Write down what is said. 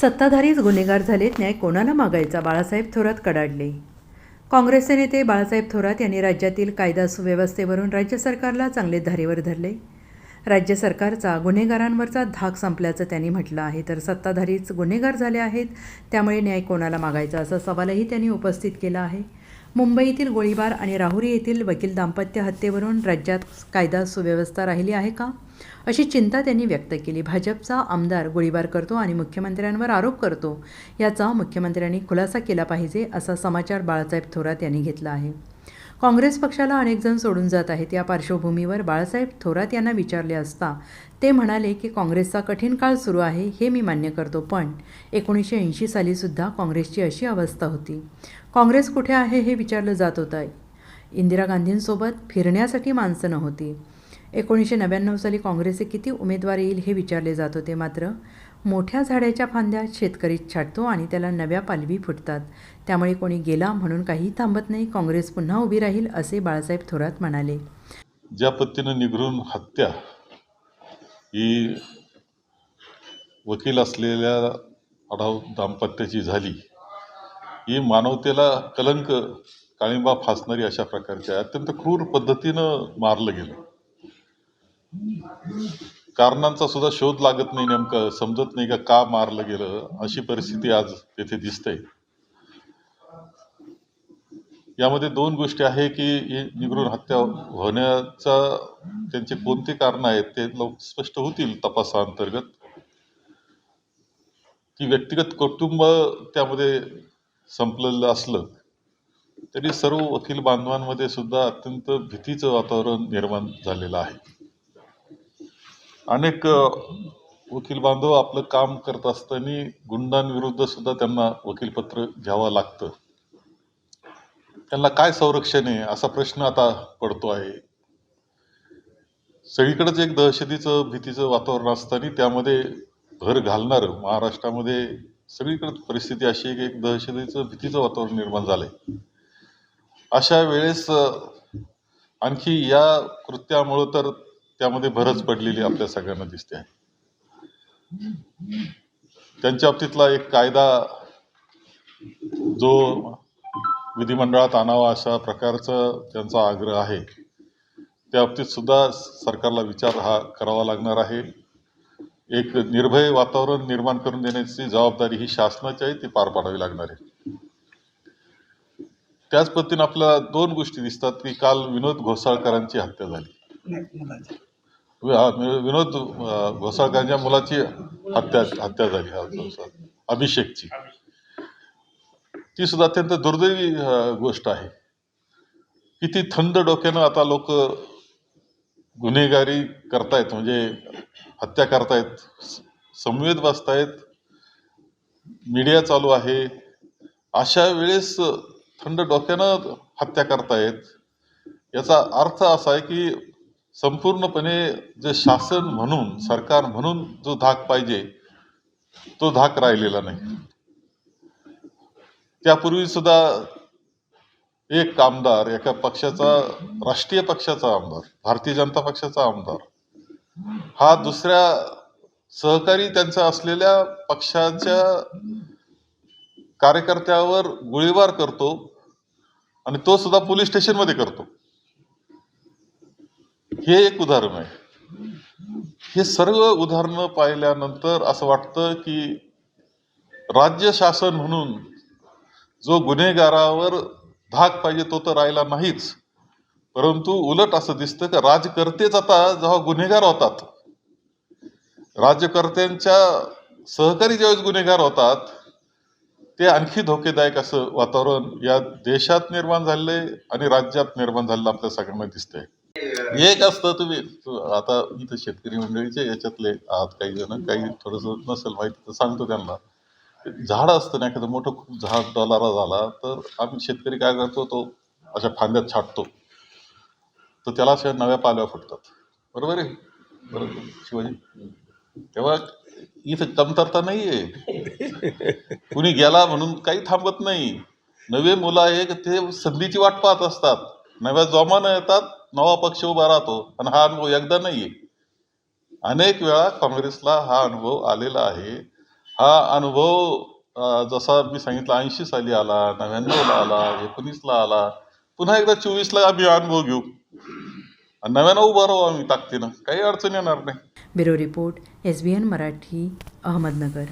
सत्ताधारीच गुन्हेगार झालेत न्याय कोणाला मागायचा? बाळासाहेब थोरात कडाडले. काँग्रेसचे नेते बाळासाहेब थोरात यांनी राज्यातील कायदा सुव्यवस्थेवरून राज्य सरकारला चांगले धारेवर धरले. राज्य सरकारचा गुन्हेगारांवरचा धाक संपल्याचं त्यांनी म्हटलं आहे. तर सत्ताधारीच गुन्हेगार झाले आहेत त्यामुळे न्याय कोणाला मागायचा? असा सवालही त्यांनी उपस्थित केला आहे. मुंबईतील गोळीबार आणि राहुरी येथील वकील दाम्पत्य हत्येवरून राज्यात कायदा सुव्यवस्था राहिली आहे का? अशी चिंता त्यांनी व्यक्त केली. भाजपचा आमदार गोळीबार करतो आणि मुख्यमंत्र्यांवर आरोप करतो. याचा मुख्यमंत्र्यांनी खुलासा केला पाहिजे असा समाचार बाळासाहेब थोरात यांनी घेतला आहे. काँग्रेस पक्षाला अनेक जण सोडून जात आहेत. या पार्श्वभूमीवर बाळासाहेब थोरात यांना विचारले असता ते म्हणाले की काँग्रेसचा कठीण काळ सुरू आहे हे मी मान्य करतो पण एकोणीसशे ऐंशी सालीसुद्धा काँग्रेसची अशी अवस्था होती. काँग्रेस कुठे आहे हे विचारलं जात होतं. इंदिरा गांधींसोबत फिरण्यासाठी माणसं नव्हती. एकोणीसशे नव्याण्णव साली काँग्रेसचे किती उमेदवार येईल हे विचारले जात होते मात्र मोठ्या झाडाच्या फांद्या शेतकरी छाटतो आणि त्याला नव्या पालवी फुटतात. त्यामुळे कोणी गेला म्हणून काही थांबत नाही काँग्रेस पुन्हा उभी राहील असे बाळासाहेब थोरात म्हणाले. ज्या पद्धतीनं निघरून हत्या ही वकील असलेल्या आढाव दाम्पत्याची झाली ही मानवतेला कलंक काळिंबा फासणारी अशा प्रकारच्या अत्यंत क्रूर पद्धतीनं मारलं गेलं. कारणांचा सुद्धा शोध लागत नाही नेमकं समजत नाही का का मारलं गेलं अशी परिस्थिती आज तेथे दिसते. यामध्ये दोन गोष्टी आहे की ही निगरून हत्या होण्याचा त्यांचे कोणते कारण आहेत ते लोक स्पष्ट होतील तपासाअंतर्गत. की व्यक्तिगत कुटुंब त्यामध्ये संपलेलं असलं तरी सर्व वकील बांधवांमध्ये सुद्धा अत्यंत भीतीचं वातावरण निर्माण झालेलं आहे. अनेक वकील बांधव आपलं काम करत असताना गुंडांविरुद्ध सुद्धा त्यांना वकीलपत्र घ्यावं लागतं. त्यांना काय संरक्षण आहे असा प्रश्न आता पडतो आहे. सगळीकडेच एक दहशतीचं भीतीचं वातावरण असताना त्यामध्ये भर घालणारं महाराष्ट्रामध्ये सगळीकडे परिस्थिती अशी आहे की एक दहशतीचं भीतीचं वातावरण निर्माण झालंय. अशा वेळेस आणखी या कृत्यामुळं तर त्यामध्ये भरच पडलेली आपल्या सगळ्यांना दिसते आहे. त्यांच्या बाबतीतला एक कायदा जो विधिमंडळात आणावा अशा प्रकारचा त्यांचा आग्रह आहे त्या बाबतीत सुद्धा सरकारला विचार हा करावा लागणार आहे. एक निर्भय वातावरण निर्माण करून देण्याची जबाबदारी ही शासनाची आहे ती पार पाडावी लागणार आहे. त्याच पद्धतीने आपल्याला दोन गोष्टी दिसतात की काल विनोद घोसाळकरांची हत्या झाली. विनोद घोसाळकरांच्या मुलाची हत्या हत्या झाली अभिषेकची. ती सुद्धा अत्यंत दुर्दैवी गोष्ट आहे. किती थंड डोक्यानं आता लोक गुन्हेगारी करतायत म्हणजे हत्या करतायत संवेद बसतायत मीडिया चालू आहे. अशा वेळेस थंड डोक्यानं हत्या करतायत. याचा अर्थ असा आहे की संपूर्णपणे जे शासन म्हणून सरकार म्हणून जो धाक पाहिजे तो धाक राहिलेला नाही. त्यापूर्वी सुद्धा एक आमदार एका पक्षाचा राष्ट्रीय पक्षाचा आमदार भारतीय जनता पक्षाचा आमदार हा दुसऱ्या सहकारी त्यांचा असलेल्या पक्षाच्या कार्यकर्त्यावर गोळीबार करतो आणि तो सुद्धा पोलीस स्टेशनमध्ये करतो. हे एक उदाहरण आहे. हे सर्व उदाहरणं पाहिल्यानंतर असं वाटतं की राज्य शासन म्हणून जो गुन्हेगारावर धाक पाहिजे तो तर राहिला नाहीच. परंतु उलट असं दिसतं की राजकर्तेच आता जेव्हा गुन्हेगार होतात राज्यकर्त्यांच्या सहकारी ज्यावेळेस गुन्हेगार होतात ते आणखी धोकेदायक असं वातावरण या देशात निर्माण झालंय आणि राज्यात निर्माण झालेलं आपल्या सगळ्यांना दिसतंय. एक असतं तुम्ही आता इथं शेतकरी मंडळीचे याच्यातले आहात काही जण काही थोडस नसेल माहिती तर सांगतो त्यांना. झाड असतं ना एखादं मोठं खूप झाड डॉलारा झाला तर आम्ही शेतकरी काय करतो तो अशा फांद्यात छाटतो. तर त्याला अशा नव्या पालव्या फुटतात. बरोबर आहे? बरोबर. शिवाजी तेव्हा इथं कमतरता नाही आहे कुणी गेला म्हणून काही थांबत नाही. नवे मुलं आहे ते संधीची वाट पाहत असतात. नव्या जोमानं येतात नवा पक्ष उभा राहतो आणि हा अनुभव एकदा नाही आहे अनेक वेळा काँग्रेसला हा अनुभव आलेला आहे. हा अनुभव जसा मी सांगितलं ऐंशी साली आला नव्याण्णवला आला एकोणीसला आला पुन्हा एकदा चोवीसला आम्ही अनुभव घेऊ. आणि नव्यानं उभं राहू आम्ही ताकदीनं काही अडचण येणार नाही. Bureau report S B N Marathi Ahmednagar.